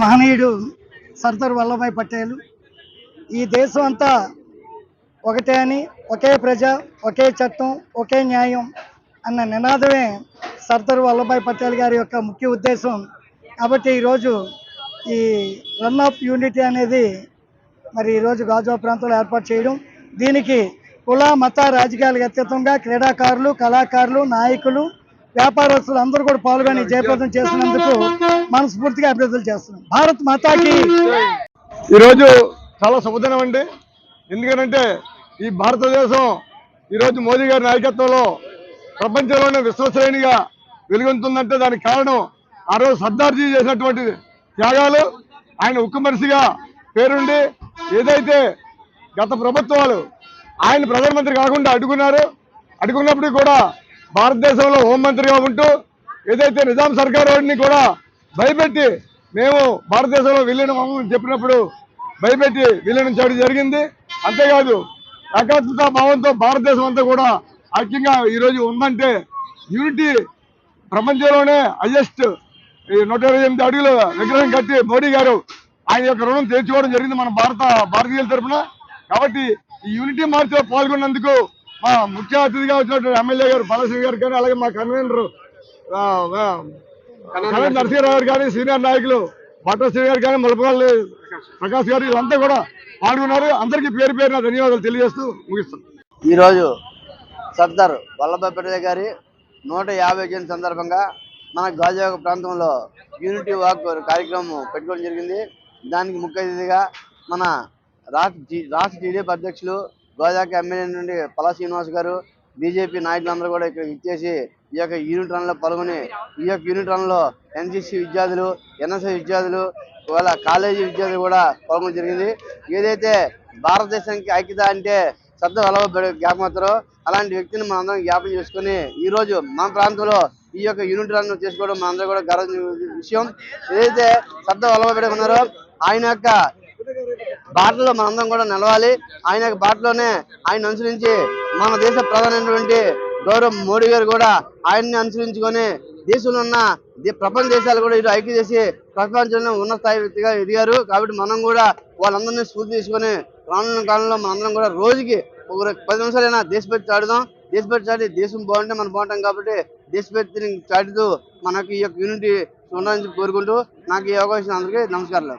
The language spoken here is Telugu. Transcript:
మహనీయుడు సర్దార్ వల్లభాయ్ పటేల్. ఈ దేశం అంతా ఒకటే అని ఒకే ప్రజ ఒకే చట్టం ఒకే న్యాయం అన్న నినాదమే సర్దార్ వల్లభాయ్ పటేల్ గారి యొక్క ముఖ్య ఉద్దేశం. కాబట్టి ఈరోజు ఈ రన్ ఆఫ్ యూనిటీ అనేది మరి ఈరోజు గాజువా ప్రాంతంలో ఏర్పాటు చేయడం దీనికి కుల మత రాజకీయాలకు అతీతంగా క్రీడాకారులు కళాకారులు నాయకులు వ్యాపారస్తులు అందరూ కూడా పాల్గొని జయప్రదం చేసినందుకు మనస్ఫూర్తిగా అభివృద్ధులు చేస్తున్నాం. భారత్ మాతాకి. ఈరోజు చాలా శుభదినం అండి. ఎందుకనంటే ఈ భారతదేశం ఈరోజు మోదీ గారి నాయకత్వంలో ప్రపంచంలోనే విశ్వశ్రేణిగా వెలుగొందుతుందంటే దానికి కారణం ఆ రోజు సర్దార్జీ చేసినటువంటి త్యాగాలు. ఆయన ఉక్కు మనిషిగా పేరుండి ఏదైతే గత ప్రభుత్వాలు ఆయన ప్రధానమంత్రి కాకుండా అడ్డుకున్నారు. అడ్డుకున్నప్పుడు కూడా భారతదేశంలో హోంమంత్రిగా ఉంటూ ఏదైతే నిజాం సర్కార్ వాడిని కూడా భయపెట్టి మేము భారతదేశంలో విలీనం చెప్పినప్పుడు భయపెట్టి విలీనం చేయడం జరిగింది. అంతేకాదు ఏకాత్మత భావంతో భారతదేశం అంతా కూడా ఐక్యంగా ఈరోజు ఉందంటే యూనిటీ ప్రపంచంలోనే హైయెస్ట్ ఈ నూట ఇరవై ఎనిమిది అడుగుల విగ్రహం కట్టి మోడీ గారు ఆయన యొక్క రుణం తీర్చుకోవడం జరిగింది మన భారత భారతీయుల తరఫున కాబట్టి ఈ యూనిటీ మార్చిలో పాల్గొన్నందుకు మా ముఖ్య అతిథిగా వచ్చినటువంటి ఎమ్మెల్యే గారు బాలశ్రీ గారు కానీ అలాగే మా కన్వీనర్ నరసింహరావు గారు కానీ సీనియర్ నాయకులు భట్టశ్రీ గారు కానీ ములపల్లి ప్రకాష్ గారు వీళ్ళంతా కూడా పాల్గొన్నారు. అందరికీ పేరు పేరున ధన్యవాదాలు తెలియజేస్తూ ముగిస్తాం. ఈరోజు సర్దార్ వల్లభాయ్ పటేల్ గారి నూట యాభై జయంతి సందర్భంగా మన గాజువాక ప్రాంతంలో యూనిటీ వాక్ కార్యక్రమం పెట్టుకోవడం జరిగింది. దానికి ముఖ్య అతిథిగా మన రాష్ట్ర రాష్ట్ర టీడీపీ అధ్యక్షులు గోదాక ఎమ్మెల్యే నుండి పలా శ్రీనివాస్ గారు బీజేపీ నాయకులందరూ కూడా ఇక్కడ ఇచ్చేసి ఈ యొక్క యూనిట్ రన్లో పాల్గొని ఈ యొక్క యూనిట్ రన్లో ఎన్సీసీ విద్యార్థులు ఎన్ఎస్ఎస్ విద్యార్థులు ఇవాళ కాలేజీ విద్యార్థులు కూడా పాల్గొనడం జరిగింది. ఏదైతే భారతదేశానికి ఐక్యత అంటే శ్రద్ధ వల్లభాయ్ పటేల్ అలాంటి వ్యక్తిని మనం అందరం జ్ఞాపకం చేసుకుని ఈ రోజు మన ప్రాంతంలో ఈ యొక్క యూనిట్ రన్ చేసుకోవడం మనందరూ కూడా గర్వ విషయం. ఏదైతే శ్రద్ధ వల్లభాయ్ ఉన్నారో ఆయన యొక్క బాటలో మనందరం కూడా నిలవాలి. ఆయన బాటలోనే ఆయన అనుసరించి మన దేశ ప్రధానమైనటువంటి గౌరవ్ మోడీ గారు కూడా ఆయన్ని అనుసరించుకొని దేశంలో ఉన్న దే- ప్రపంచ దేశాలు కూడా ఇటు ఐక్య చేసి ప్రపంచంలో ఉన్న స్థాయి వ్యక్తిగా ఎదిగారు. కాబట్టి మనం కూడా వాళ్ళందరినీ స్ఫూర్తి తీసుకొని రానున్న కాలంలో మనందరం కూడా రోజుకి ఒక పది నిమిషాలైనా దేశభక్తి చాటుదాం దేశభక్తి చాటి దేశం బాగుంటే మనం బాగుంటాం కాబట్టి దేశభక్తిని చాటుతూ మనకి ఈ యొక్క యూనిటీ ఉండాలని కోరుకుంటూ నాకు ఈ అవకాశం అందరికీ నమస్కారాలు.